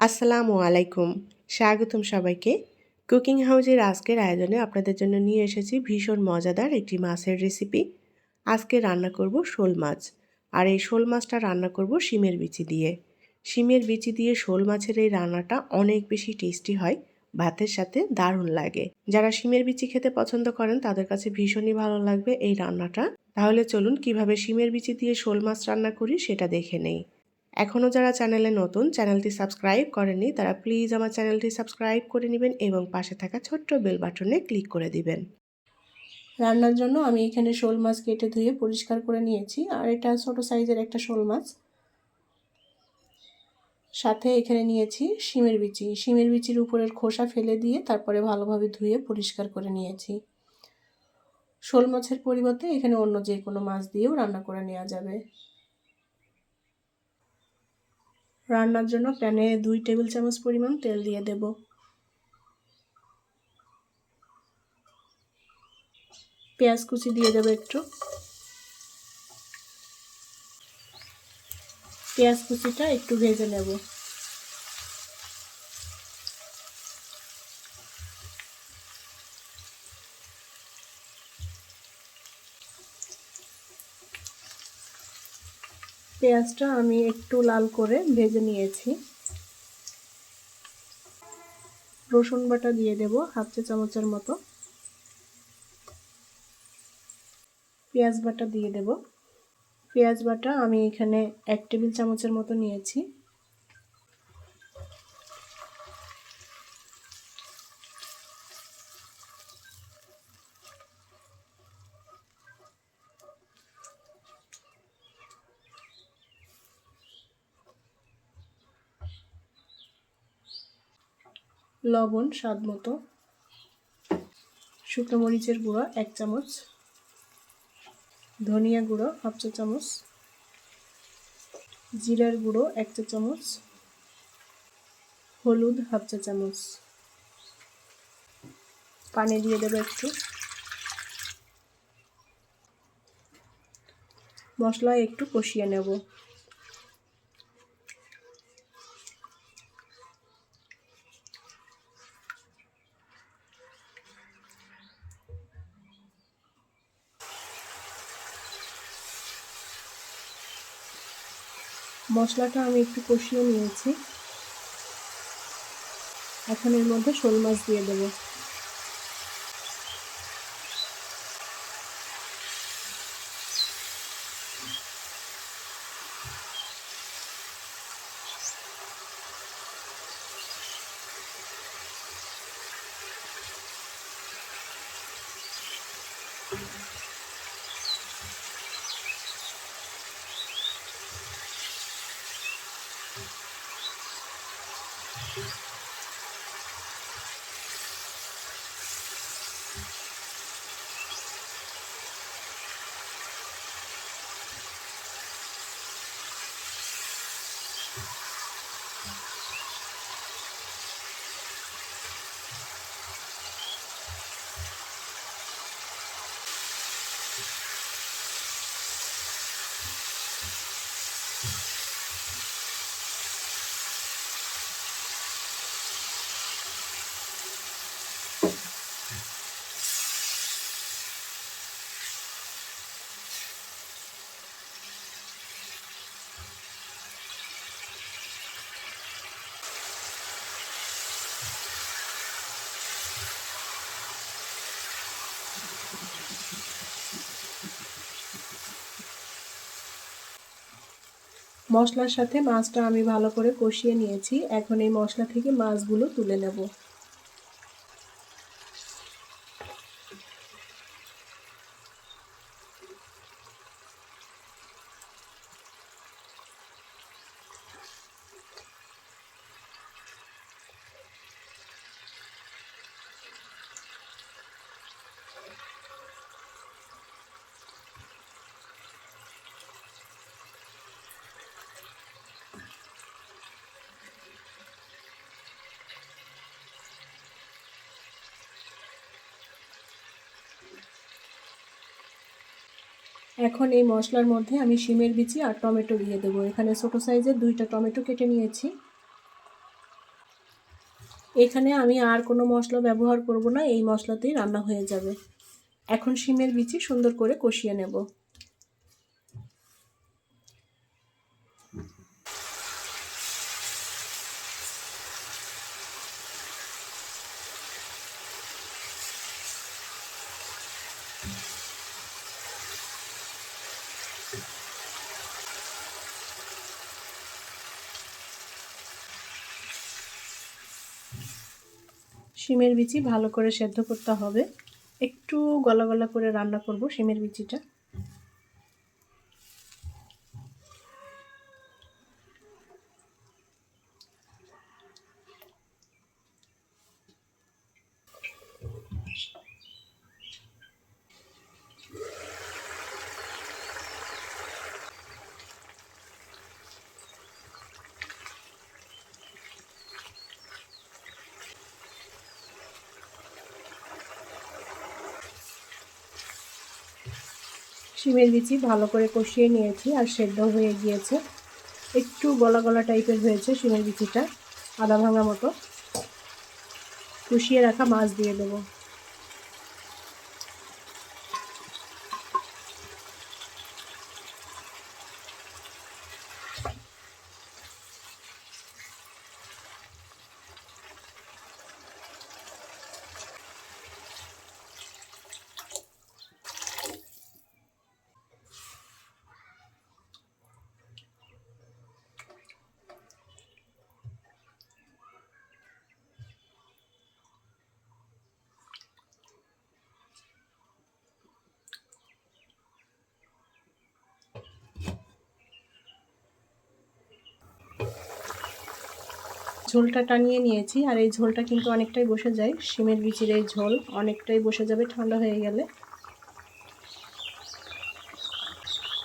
আসসালামু আলাইকুম। স্বাগতম সবাইকে। কুকিং হাউজের আজকের আয়োজনে আপনাদের জন্য নিয়ে এসেছি ভীষণ মজাদার একটি মাছের রেসিপি আজকে রান্না করব শোল মাছ। আর এই শোল মাছটা রান্না করব শিমের বিচি দিয়ে। শিমের বিচি দিয়ে শোল মাছের এই রান্নাটা অনেক বেশি টেস্টি হয়, ভাতের সাথে দারুণ লাগে। যারা শিমের বিচি খেতে পছন্দ করেন, তাদের কাছে ভীষণই ভালো লাগবে এই রান্নাটা। তাহলে চলুন কীভাবে শিমের বিচি দিয়ে শোল মাছ রান্না করি সেটা দেখে নেই। এখনও যারা চ্যানেলে নতুন, চ্যানেলটি সাবস্ক্রাইব করেননি, তারা প্লিজ আমার চ্যানেলটি সাবস্ক্রাইব করে নেবেন এবং পাশে থাকা ছোট্ট বেল বাটনে ক্লিক করে দিবেন। রান্নার জন্য আমি এখানে শোল মাছ কেটে ধুয়ে পরিষ্কার করে নিয়েছি, আর এটা ছোট সাইজের একটা শোল মাছ। সাথে এখানে নিয়েছি শিমের বিচি। শিমের বিচির উপরের খোসা ফেলে দিয়ে তারপরে ভালোভাবে ধুয়ে পরিষ্কার করে নিয়েছি। শোল মাছের পরিবর্তে এখানে অন্য যে কোনো মাছ দিয়েও রান্না করে নেওয়া যাবে। রান্নার জন্য প্যানে দুই টেবিল চামচ পরিমাণ তেল দিয়ে দেব। পেঁয়াজ কুচি দিয়ে দেবো একটু। পেঁয়াজ কুচিটা একটু ভেজে নেব। পেঁয়াজটা আমি একটু লাল করে ভেজে নিয়েছি। রসুন বাটা দিয়ে দেব হাফ চা চামচের মতো। পেঁয়াজ বাটা দিয়ে দেব। পেঁয়াজ বাটা আমি এখানে এক টেবিল চামচের মতো নিয়েছি। লবণ, স্বাদ মতো। শুকনো মরিচের গুঁড়ো, এক চামচ। ধনিয়া গুঁড়ো, হাফ চা চামচ। জিরার গুঁড়ো, এক চা চামচ। হলুদ, হাফ চা চামচ। পানি দিয়ে দেবো একটু। মশলা একটু কষিয়ে নেব। মশলাটা আমি একটু কষিয়ে নিয়েছি। এখন এর মধ্যে শোল মাছ দিয়ে দেবো। মশলার সাথে মাছটা আমি ভালো করে কষিয়ে নিয়েছি। এখন এই মশলা থেকে মাছগুলো তুলে নেব। এখন এই মশলার মধ্যে আমি শিমের বিচি আর টমেটো দিয়ে দেবো। এখানে ছোটো সাইজের দুইটা টমেটো কেটে নিয়েছি। এখানে আমি আর কোনো মশলা ব্যবহার করব না, এই মশলাতেই রান্না হয়ে যাবে। এখন শিমের বিচি সুন্দর করে কষিয়ে নেব। শিমের বিচি ভালো করে সেদ্ধ করতে হবে। একটু গলা গলা করে রান্না করব শিমের বিচিটা। শিমের বিচি ভালো করে কষিয়ে নিয়েছি আর সেদ্ধ হয়ে গিয়েছে। একটু গলা গলা টাইপের হয়েছে শিমের বিচিটা, আদা ভাঙা মতো। কষিয়ে রাখা মাছ দিয়ে দেবো। ঝোলটা টানিয়ে নিয়েছি, আর এই ঝোলটা কিন্তু অনেকটাই বসে যায়। শিমের বিচির এই ঝোল অনেকটাই বসে যাবে, ঠান্ডা হয়ে গেলে।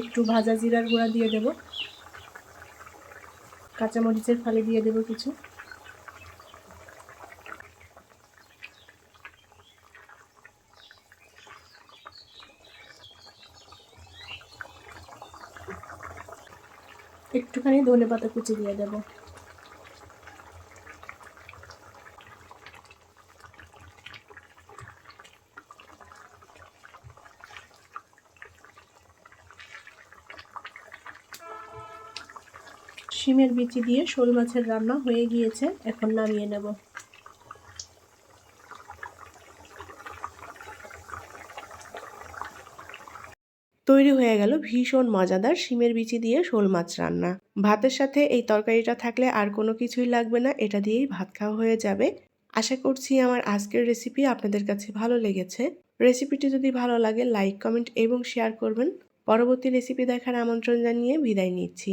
একটু ভাজা জিরার গুঁড়া দিয়ে দেব। কাঁচামরিচের ফালি দিয়ে দেব কিছু। একটুখানি ধনে পাতা কুচি দিয়ে দেবো। শিমের বিচি দিয়ে শোল মাছের রান্না হয়ে গিয়েছে, এখন নামিয়ে নেব। তৈরি হয়ে গেল ভীষণ মজাদার শিমের বিচি দিয়ে শোল মাছ রান্না। ভাতের সাথে এই তরকারিটা থাকলে আর কোনো কিছুই লাগবে না, এটা দিয়েই ভাত খাওয়া হয়ে যাবে। আশা করছি আমার আজকের রেসিপি আপনাদের কাছে ভালো লেগেছে। রেসিপিটি যদি ভালো লাগে লাইক কমেন্ট এবং শেয়ার করবেন। পরবর্তী রেসিপি দেখার আমন্ত্রণ জানিয়ে বিদায় নিচ্ছি।